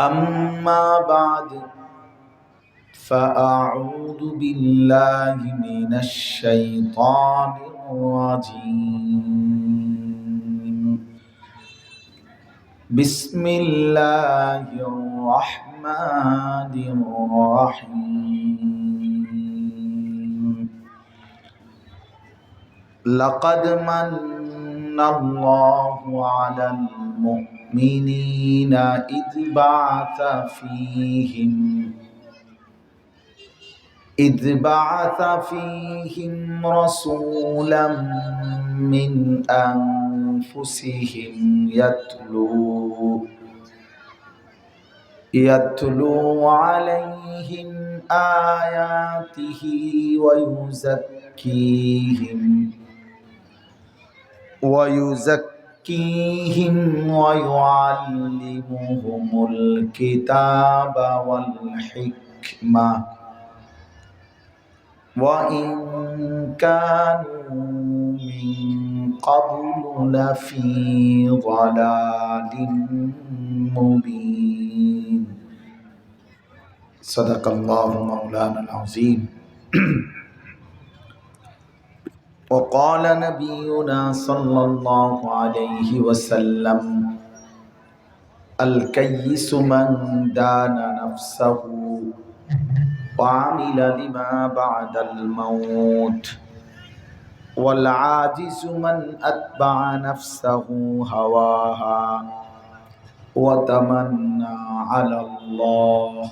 أما بعد فأعوذ بالله من الشيطان الرجيم بسم الله الرحمن الرحيم لقد من الله على المؤمنين إذ بعث فيهم إذ بعث فيهم رسولا من أنفسهم يتلو يتلو عليهم آياته ويزكيهم ويزكيهم ويعلمهم الكتاب والحكمة. وإن كانوا من قبل لفي ضلال مبين. صدق الله مولانا العظيم. وقال نبينا صلى الله عليه وسلم الكيس من دان نفسه وعمل لما بعد الموت والعاجز من أتبع نفسه هواها وتمنى على الله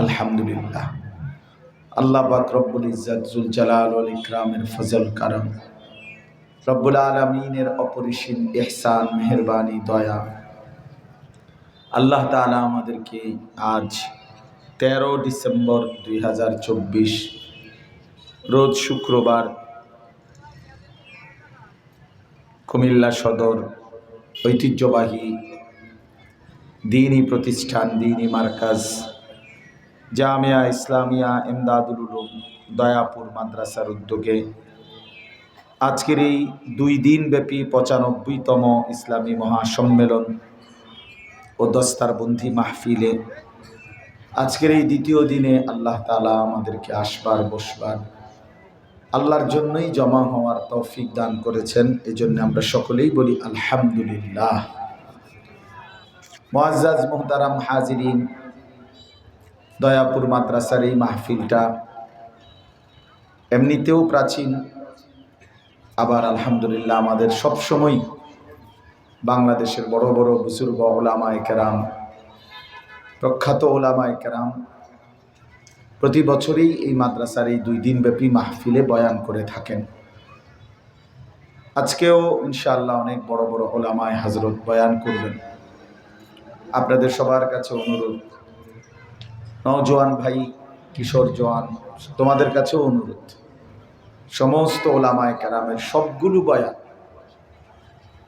আলহামদুলিল্লাহ। আল্লাহ পাক রব্বুল ইজ্জাতুল জালাল ওয়াল ইকরামের ফজল কারম রব্বুল আলামিনের অপরিসীম এহসান মেহেরবানি, দয়া। আল্লাহ তাআলা আমাদেরকে আজ তেরো ডিসেম্বর দুই হাজার চব্বিশ, রোজ শুক্রবার কুমিল্লা সদর ঐতিহ্যবাহী দিনই প্রতিষ্ঠান, দিনই মার্কাজ। জামিয়া ইসলামিয়া এমদাদুল উলুম দয়াপুর মাদ্রাসার উদ্যোগে আজকের এই দুই দিন ব্যাপী পঁচানব্বইতম ইসলামী মহাসম্মেলন ও দস্তার দস্তারবন্দি মাহফিলে আজকের এই দ্বিতীয় দিনে আল্লাহ তালা আমাদেরকে আসবার, বসবার, আল্লাহর জন্যই জমা হওয়ার তৌফিক দান করেছেন। এই জন্য আমরা সকলেই বলি আলহামদুলিল্লাহ। মোয়াজ মোহতারাম, হাজিরিন দয়াপুর মাদ্রাসার এই মাহফিলটা এমনিতেও প্রাচীন। আবার আলহামদুলিল্লাহ আমাদের সবসময় বাংলাদেশের বড় বড় বুজুর্গ ওলামায় কেরাম, প্রখ্যাত ওলামা কেরাম প্রতি বছরই এই মাদ্রাসার এই দুই দিনব্যাপী মাহফিলে বয়ান করে থাকেন। আজকেও ইনশাআল্লাহ অনেক বড় বড় ওলামায় হাজরত বয়ান করবেন। আপনাদের সবার কাছে অনুরোধ নজওয়ান ভাই, কিশোর জওয়ান তোমাদের কাছেও অনুরোধ। সমস্ত ওলামায় কেরামের সবগুলো বয়ান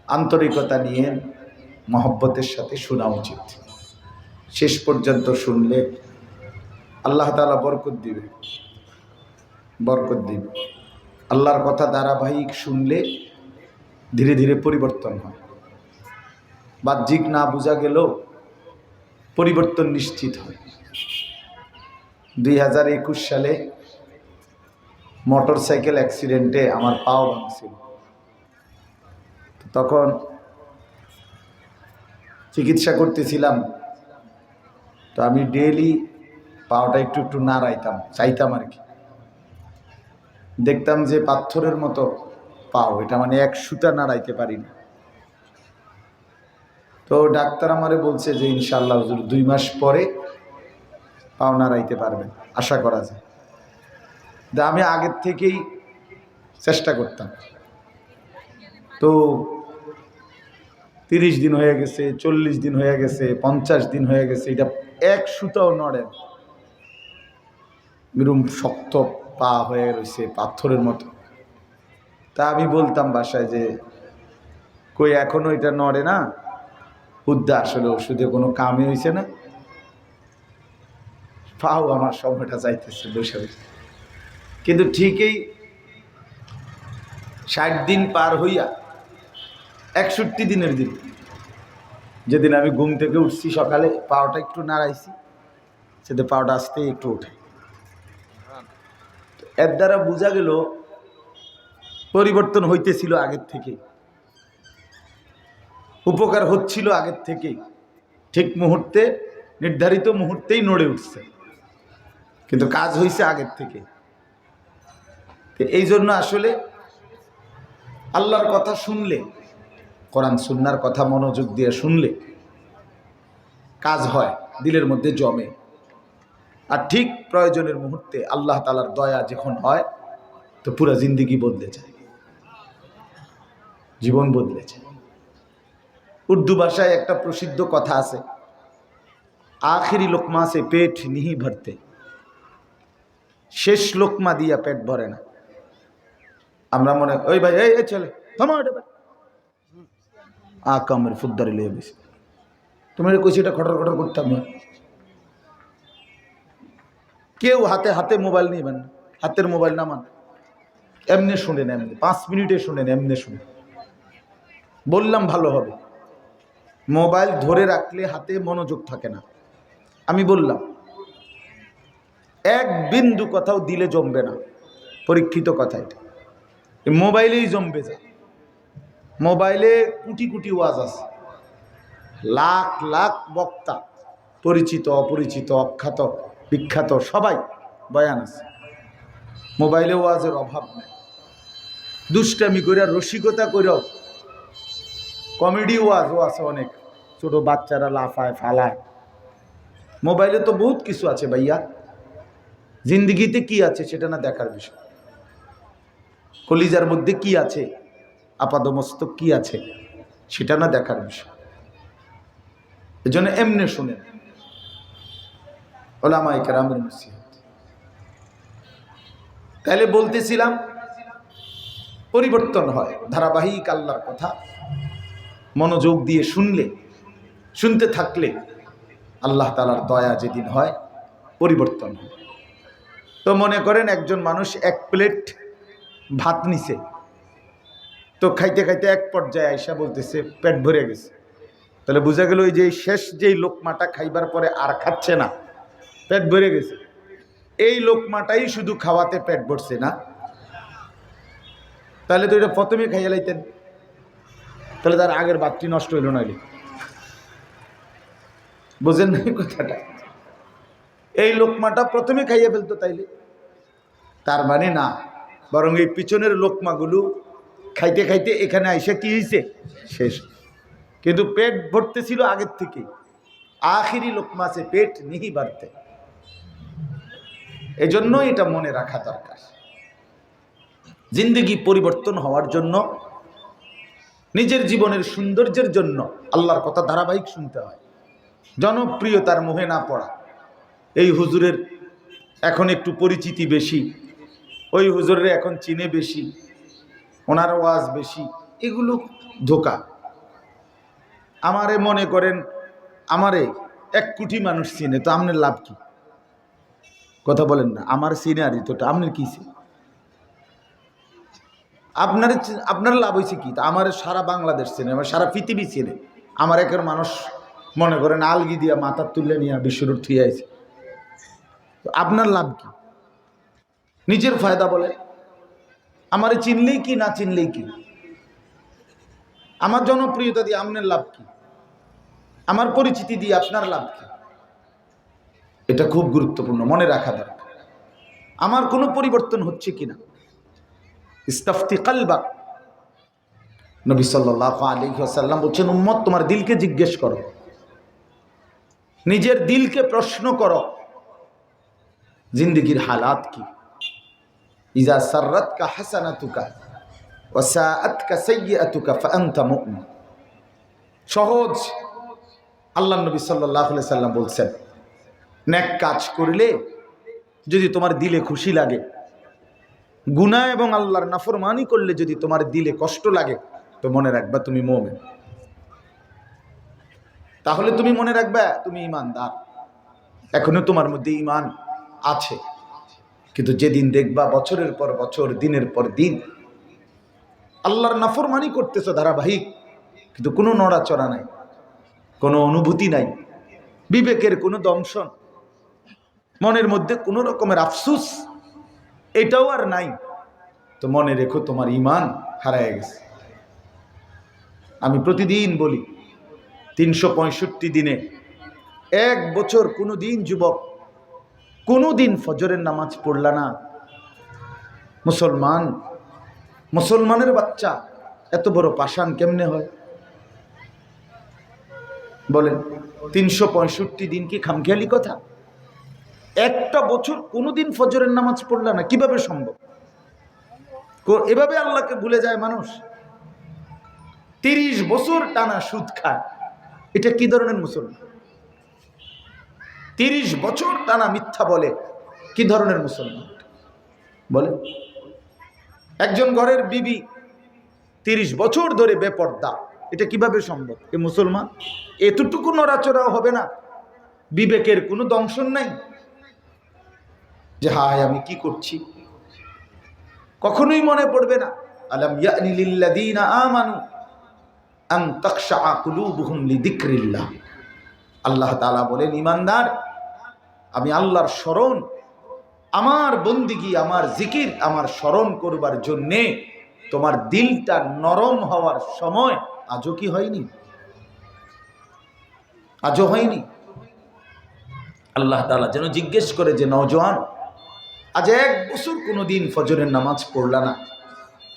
আন্তরিকতা নিয়ে মহব্বতের সাথে শোনা উচিত। শেষ পর্যন্ত শুনলে আল্লাহ তালা বরকত দিবে। বরকত দিবে। আল্লাহর কথা ধারাবাহিক শুনলে ধীরে ধীরে পরিবর্তন হয়। বাহ্যিক না বোঝা গেলেও পরিবর্তন নিশ্চিত হয়। দুই হাজার একুশ সালে মোটর সাইকেল অ্যাক্সিডেন্টে আমার পাও ভাঙছিল। তখন চিকিৎসা করতেছিলাম। তো আমি ডেলি পাওটা একটু একটু নাড়াইতাম, চাইতাম আর কি। দেখতাম যে পাথরের মতো পাও, এটা মানে এক সুতা নাড়াইতে পারি না। তো ডাক্তার আমারে বলছে যে ইনশাল্লাহ দুই মাস পরে পাও রাইতে পারবেন আশা করা যায়। আমি আগের থেকেই চেষ্টা করতাম। তো তিরিশ দিন হয়ে গেছে, চল্লিশ দিন হয়ে গেছে, পঞ্চাশ দিন হয়ে গেছে, এটা এক সুতাও নড়ে। এরম শক্ত পা হয়ে রয়েছে পাথরের মতো। তা আমি বলতাম বাসায় যে, কই এখনও এটা নড়ে না? উদ্যা আসলে ওষুধে কোনো কামে হয়েছে না? পাও আমার সময়টা চাইতেছে বসে বসে। কিন্তু ঠিকই ষাট দিন পার হইয়া একষট্টি দিনের দিন যেদিন আমি ঘুম থেকে উঠছি সকালে পাওটা একটু নাড়াইছি সেটা পাওটা আসতে একটু ওঠে। এর দ্বারা বোঝা গেল পরিবর্তন হইতেছিল আগের থেকে। উপকার হচ্ছিল আগের থেকেই ঠিক মুহূর্তে, নির্ধারিত মুহূর্তেই নড়ে উঠছে। কিন্তু কাজ হয়েছে আগের থেকে। এই জন্য আসলে আল্লাহর কথা শুনলে, কোরআন সুন্নার কথা মনোযোগ দিয়ে শুনলে কাজ হয়, দিলের মধ্যে জমে। আর ঠিক প্রয়োজনের মুহূর্তে আল্লাহ তালার দয়া যখন হয়, তো পুরা জিন্দিগি বদলে যায়। জীবন বদলে যায়। উর্দু ভাষায় একটা প্রসিদ্ধ কথা আছে, আখিরি লোকমা সে পেট নিহি ভরতে। শেষ লোকমা দিয়া পেট ভরে না। আমরা মনে ওই ভাই, এই ছেলে এটা আ কামের ফুদ্দারি লিয়ে বেশি তুমি কইছি এটা খটর খটর করতাম কেউ হাতে হাতে মোবাইল নিবেন হাতের মোবাইল নামান এমনি শুনেন, এমনি। পাঁচ মিনিটে শুনেন, এমনি শুনেন। বললাম ভালো হবে। মোবাইল ধরে রাখলে হাতে মনোযোগ থাকে না। আমি বললাম এক বিন্দু কথাও দিলে জমবে না। পরীক্ষিত কথা এটা। মোবাইলেই জমবে যায় মোবাইলে কুটি কুটি ওয়াজ আছে। লাখ লাখ বক্তা, পরিচিত, অপরিচিত, অখ্যাত, বিখ্যাত, সবাই বয়ান আছে। মোবাইলে ওয়াজের অভাব নেই। দুষ্টামি করিয়া রসিকতা করিয়াও কমেডি ওয়াজও আছে অনেক। ছোট বাচ্চারা লাফায়, ফালায়। মোবাইলে তো বহুত কিছু আছে ভাইয়া। জিন্দগিতে কি আছে সেটা না দেখার বিষয়। কলিজার মধ্যে কি আছে, আপাদমস্তক কি আছে, সেটা না দেখার বিষয়। এজন্য এমনি কেরামের নসিহত। তাহলে বলতেছিলাম, পরিবর্তন হয়, ধারাবাহিক আল্লাহর কথা মনোযোগ দিয়ে শুনলে, শুনতে থাকলে আল্লাহ তালার দয়া যেদিন হয়, পরিবর্তন হয়। তো মনে করেন একজন মানুষ এক প্লেট ভাত নিছে। তো খাইতে খাইতে এক পর্যায়ে আইসা বলতেছে, পেট ভরে গেছে। তাহলে বোঝা গেল ওই যে শেষ যেই লোকমাটা খাইবার পরে আর খাচ্ছে না, পেট ভরে গেছে। এই লোকমাটাই শুধু খাওয়াতে পেট ভরছে না। তাহলে তো এটা প্রথমে খাইয়া লাইতেন। তাহলে তার আগের বাতটি নষ্ট হইল নাইলে। বোঝেন না কথাটা? এই লোকমাটা প্রথমে খাইয়া ফেলতো তাইলে। তার মানে না, বরং এই পিছনের লোকমাগুলো খাইতে খাইতে এখানে আইসা কি হয়েছে শেষ। কিন্তু পেট ভরতে ছিল আগের থেকে। আখিরি লোকমা সে পেট নিহি বাড়তে। এই এজন্য এটা মনে রাখা দরকার। জিন্দগি পরিবর্তন হওয়ার জন্য, নিজের জীবনের সৌন্দর্যের জন্য আল্লাহর কথা ধারাবাহিক শুনতে হয়। জনপ্রিয়তার মোহে না পড়া। এই হুজুরের এখন একটু পরিচিতি বেশি। ওই হুজুরের এখন চিনে বেশি, ওনার ওয়াজ বেশি, এগুলো ধোকা। আমারে মনে করেন, আমারে এক কোটি মানুষ চিনে, তো আপনার লাভ কি? কথা বলেন না, আমার সিনারি তো আপনার কি? আপনার আপনার লাভ হয়েছে কি? আমার সারা বাংলাদেশ চেনে, আমার সারা পৃথিবী চেনে। আমার একের মানুষ মনে করেন, আলগি দিয়া মাথা তুলে নিয়ে বিশ্বরূপ থুয়ে আছে আপনার লাভ কি? নিজের ফায়দা বলে আমারে চিনলেই কি, না চিনলেই কি? আমার জনপ্রিয়তা দিয়ে আপনার লাভ কি? আমার পরিচিতি দিয়ে আপনার লাভ কি? এটা খুব গুরুত্বপূর্ণ, মনে রাখা দরকার। আমার কোনো পরিবর্তন হচ্ছে কিনা ইস্তাফতি কালবা। নবী সাল্লাহ আলী বলছেন, উম্মত, তোমার দিলকে জিজ্ঞেস করো। নিজের দিলকে প্রশ্ন করো। জিন্দগির হালাত কি? ইজা সাররাত কা হাসানাতুকা ওয়াসাআত কা সাইয়্যাতুকা ফাআনতা মুমিন। সহজ। আল্লাহ নবী আলাইহি সাল্লাম বলছেন, নেক কাজ করলে যদি তোমার দিলে খুশি লাগে, গুনাহ এবং আল্লাহর নাফরমানি করলে যদি তোমার দিলে কষ্ট লাগে, তো মনে রাখবা তুমি মোমেন। তাহলে তুমি মনে রাখবা তুমি ইমানদার। এখনও তোমার মধ্যে ইমান আছে। কিন্তু যেদিন দেখবা বছরের পর বছর, দিনের পর দিন, আল্লাহর নাফরমানি করতেছো ধারাবাহিক, কিন্তু কোনো নড়াচড়া নাই, কোনো অনুভূতি নাই, বিবেকের কোনো দংশন, মনের মধ্যে কোনো রকমের আফসুস, এটাও আর নাই। তো মনে রেখো তোমার ইমান হারায় গেছে। আমি প্রতিদিন বলি, তিনশো পঁয়ষট্টি দিনে এক বছর কোনো দিন যুবক কোনো দিন ফজরের নামাজ পড়লা না। মুসলমান, মুসলমানের বাচ্চা, এত বড় পাষাণ কেমনে হয়? বলেন, তিনশো পঁয়ষট্টি দিন কি খামখেয়ালি কথা? একটা বছর কোনোদিন ফজরের নামাজ পড়লা না, কীভাবে সম্ভব? এভাবে আল্লাহকে ভুলে যায় মানুষ। তিরিশ বছর টানা সুদ খায়। এটা কি ধরনের মুসলমান? তিরিশ বছর টানা মিথ্যা বলে, কি ধরনের মুসলমান? বলে, একজন ঘরের বিবি তিরিশ বছর ধরে বেপর্দা, এটা কীভাবে সম্ভব? এ মুসলমান, এতটুকু নড়াচড়াও হবে না, বিবেকের কোনো দংশন নাই। যে হায়, আমি কি করছি? কখনোই মনে পড়বে না আন আল্লাহ বলেন, ইমানদার আমি আল্লাহর স্মরণ, আমার বন্দিগি, আমার জিকির, আমার স্মরণ করবার জন্যে তোমার দিলটা নরম হওয়ার সময় আজও কি হয়নি? আজও হয়নি? আল্লাহ তাআলা যেন জিজ্ঞেস করে যে নওজোয়ান আজ এক বছর কোনো দিন ফজরের নামাজ পড়লা না।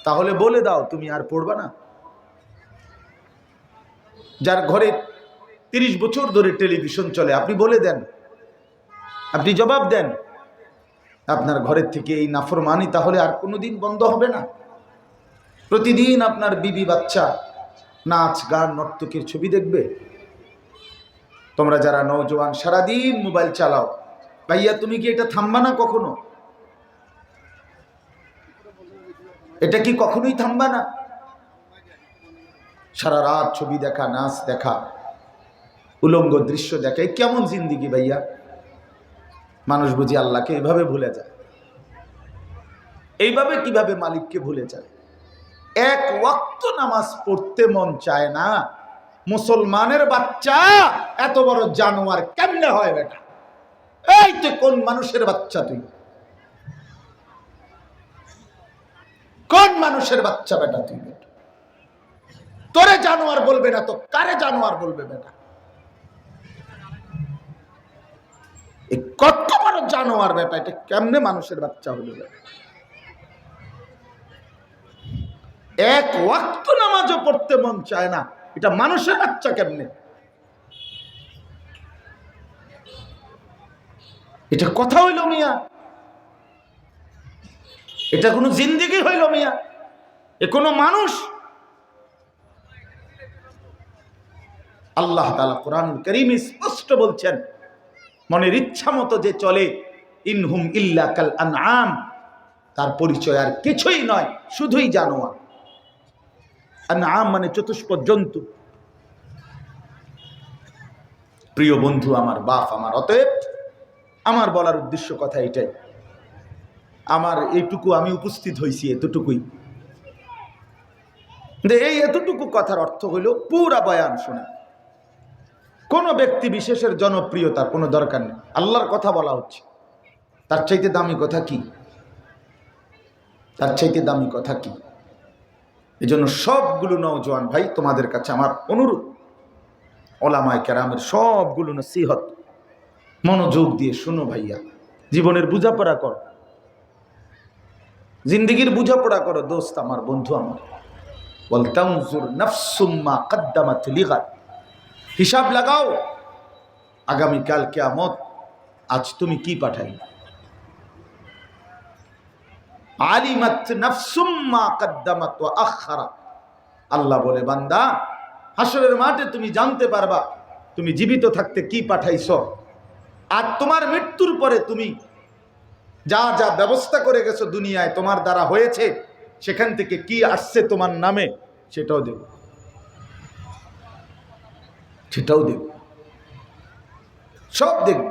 তাহলে বলে দাও, তুমি আর পড়বা না? যার ঘরে তিরিশ বছর ধরে টেলিভিশন চলে, আপনি বলে দেন আপনি জবাব দেন। আপনার ঘরের থেকে এই নাফরমানি তাহলে আর কোনো দিন বন্ধ হবে না। প্রতিদিন আপনার বিবি বাচ্চা নাচ, গান, নর্তকের ছবি দেখবে। তোমরা যারা নৌজওয়ান সারাদিন মোবাইল চালাও। ভাইয়া, তুমি কি এটা থামবা না কখনো? এটা কি কখনোই থামবা না? সারা রাত ছবি দেখা, নাচ দেখা, উলঙ্গ দৃশ্য দেখা কেমন জিন্দিগি ভাইয়া? মানুষ বুঝি আল্লাহকে এইভাবে ভুলে যায়। এইভাবে কীভাবে মালিককে ভুলে যায়? এক ওয়াক্ত নামাজ পড়তে মন চায় না। মুসলমানের বাচ্চা এত বড় জানোয়ার কেমনে হয় বেটা? এই তুই কোন মানুষের বাচ্চা তুই? কোন মানুষের বাচ্চা বেটা তুই বেটা? তোরে জানোয়ার বলবে না তো কারে জানোয়ার বলবে বেটা? কত জানোয়ার বেটা এটা কেমনে মানুষের বাচ্চা হলো? এক ওয়াক্ত নামাজও পড়তে মন চায় না, এটা মানুষের বাচ্চা কেমনে? এটা কথা হইল মিয়া। এটা কোনো জিন্দিগি হইল মিয়া। এ কোনো মানুষ? আল্লাহ তালা কোরআন করিম স্পষ্ট বলছেন মনের ইচ্ছা মতো যে চলে, ইনহুম ইল্লা কাল আনআম। তার পরিচয় আর কিছুই নয়, শুধুই জানোয়ার। আনআম মানে চতুষ্প জন্তু। প্রিয় বন্ধু, আমার বাপ, আমার অতএব, আমার বলার উদ্দেশ্য কথা এটাই। আমার এইটুকু আমি উপস্থিত হয়েছি এতটুকুই। এই এতটুকু কথার অর্থ হইল পুরা বয়ান শোনা। কোনো ব্যক্তি বিশেষের জনপ্রিয়তার কোনো দরকার নেই। আল্লাহর কথা বলা হচ্ছে। তার চাইতে দামি কথা কি? তার চাইতে দামি কথা কি? এই জন্য সবগুলো নওজোয়ান ভাই, তোমাদের কাছে আমার অনুরোধ। ওলামায় কেরামের সবগুলো না নসিহত মনোযোগ দিয়ে শুনো ভাইয়া। জীবনের বোঝাপড়া কর। জিন্দিগির বোঝাপড়া করো, দোস্ত, আমার বন্ধু আমার। বলতাম নফসুম্মা কদ্দামাত লিগাত হিসাব লাগাও। আগামীকাল কেয়ামত, আজ তুমি কি পাঠাই আলিমাত আল্লাহ বলে, বান্দা হাসরের মাঠে তুমি জানতে পারবা তুমি জীবিত থাকতে কি পাঠাইছ। আর তোমার মৃত্যুর পরে তুমি যা যা ব্যবস্থা করে গেছো দুনিয়ায়, তোমার দ্বারা হয়েছে, সেখান থেকে কি আসছে তোমার নামে, সেটাও দেব সেটাও দেব সব দেখব।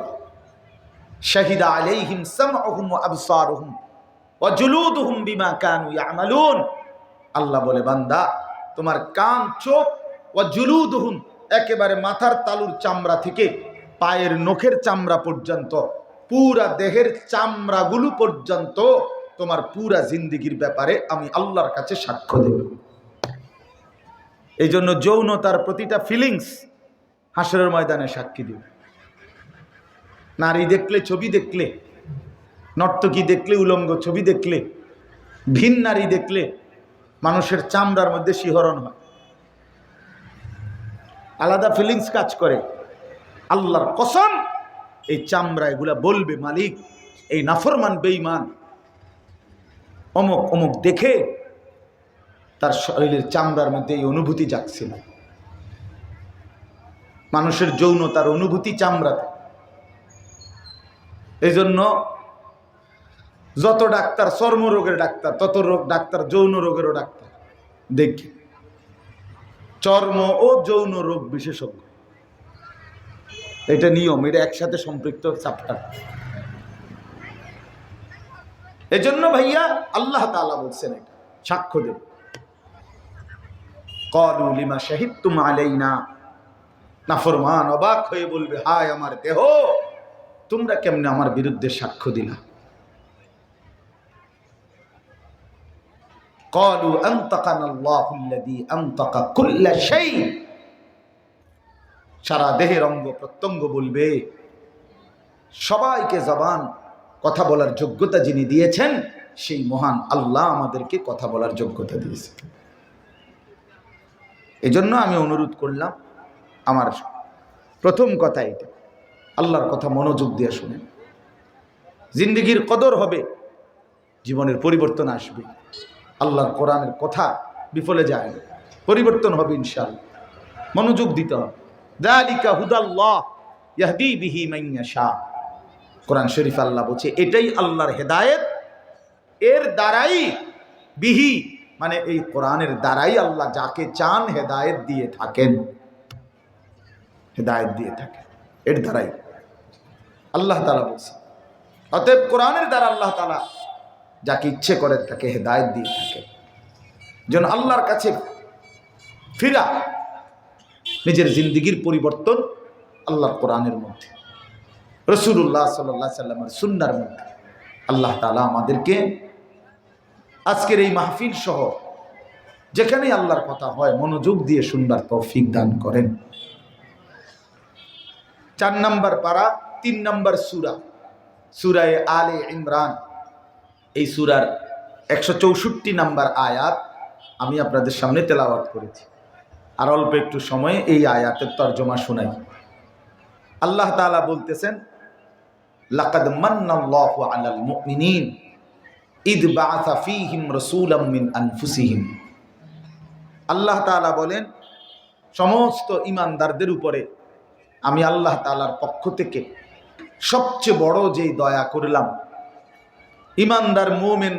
শাহিদা আলাইহিম সামউহুম ওয়া আবসারুহুম ওয়া জুলুদুহুম বিমা কানু ইয়ামালুন। আল্লাহ বলে, বান্দা, তোমার কান, চোখ ওয়া জুলুদুহুম একেবারে মাথার তালুর চামড়া থেকে পায়ের নখের চামড়া পর্যন্ত, পুরা দেহের চামড়াগুলো পর্যন্ত তোমার পুরা জিন্দিগির ব্যাপারে আমি আল্লাহর কাছে সাক্ষ্য দেব। এই জন্য যৌনতার প্রতিটা ফিলিংস হাসরের ময়দানে সাক্ষী দেব। নারী দেখলে, ছবি দেখলে, নর্তকী দেখলে, উলঙ্গ ছবি দেখলে, ভিন নারী দেখলে মানুষের চামড়ার মধ্যে শিহরণ হয়। আলাদা ফিলিংস কাজ করে। আল্লাহর কসম, এই চামড়া এগুলা বলবে মালিক, এই নাফরমান বেইমান অমুক অমুক দেখে তার শরীরের চামড়ার মধ্যে এই অনুভূতি জাগছিল মানুষের যৌনতার অনুভূতি চামড়াতে। এই জন্য যত ডাক্তার চর্মরোগের ডাক্তার, তত রোগ ডাক্তার যৌন রোগেরও ডাক্তার। দেখি। চর্ম ও যৌন রোগ বিশেষজ্ঞ। এটা নিয়ম, এটা একসাথে সম্পৃক্ত চাপটার এজন্য ভাইয়া আল্লাহ তাআলা বলছেন এটা, সাক্ষ্য দেব। কলু লিমা শাহিদ তুম আলাইনা নাফরমান অবাক হয়ে বলবে হায় আমার দেহ তোমরা কেমনে আমার বিরুদ্ধে সাক্ষ্য দিলা قالوا أنطقنا الله الذي أنطق كل شيء সারা দেহের অঙ্গ প্রত্যঙ্গ বলবে সবাইকে জবান কথা বলার যোগ্যতা যিনি দিয়েছেন সেই মহান আল্লাহ আমাদেরকে কথা বলার যোগ্যতা দিয়েছে এজন্য আমি অনুরোধ করলাম আমার প্রথম কথা এটা। আল্লাহর কথা মনোযোগ দিয়ে শুনেন। জিন্দগির কদর হবে, জীবনের পরিবর্তন আসবে। আল্লাহর কোরআনের কথা বিফলে যায় পরিবর্তন হবে ইনশাল মনোযোগ দিতে হবে। দালিকা হুদাল্লাহ ইয়াহদি বিহি মাইয়াশা কোরআন শরীফ আল্লাহ বলছে, এটাই আল্লাহর হেদায়েত। এর দ্বারাই বিহি মানে এই কোরআনের দ্বারাই আল্লাহ যাকে চান হেদায়েত দিয়ে থাকেন। হেদায়েত দিয়ে থাকেন এর দ্বারাই। আল্লাহ তালা বলছে অতএব কোরআনের দ্বারা আল্লাহ তালা যাকে ইচ্ছে করে তাকে হেদায়ত দিয়ে থাকে। যেন আল্লাহর কাছে ফিরা, নিজের জিন্দিগির পরিবর্তন আল্লাহর কোরআনের মধ্যে। রসুল্লাহ সাল্লাহ সাল্লামের সুন্নার মধ্যে। আল্লাহ তালা আমাদেরকে আজকের এই মাহফিল সহ যেখানেই আল্লাহর কথা হয় মনোযোগ দিয়ে শুনবার তৌফিক দান করেন। চার নম্বর পারা, তিন নম্বর সুরা, সুরায় আলে ইমরান। এই সুরার একশো চৌষট্টি নম্বর আয়াত আমি আপনাদের সামনে তেলাওয়াত করেছি। আর অল্প একটু সময়ে এই আয়াতের তর্জমা শোনাই। আল্লাহ তালা বলতেছেন, লাকাদ আলাল মুমিনিন, ইদ বাআসা ফীহিম আনফুসিহিম। আল্লাহ তাআলা বলেন, সমস্ত ইমানদারদের উপরে আমি আল্লাহ তালার পক্ষ থেকে সবচেয়ে বড় যেই দয়া করলাম ইমানদার মুমিন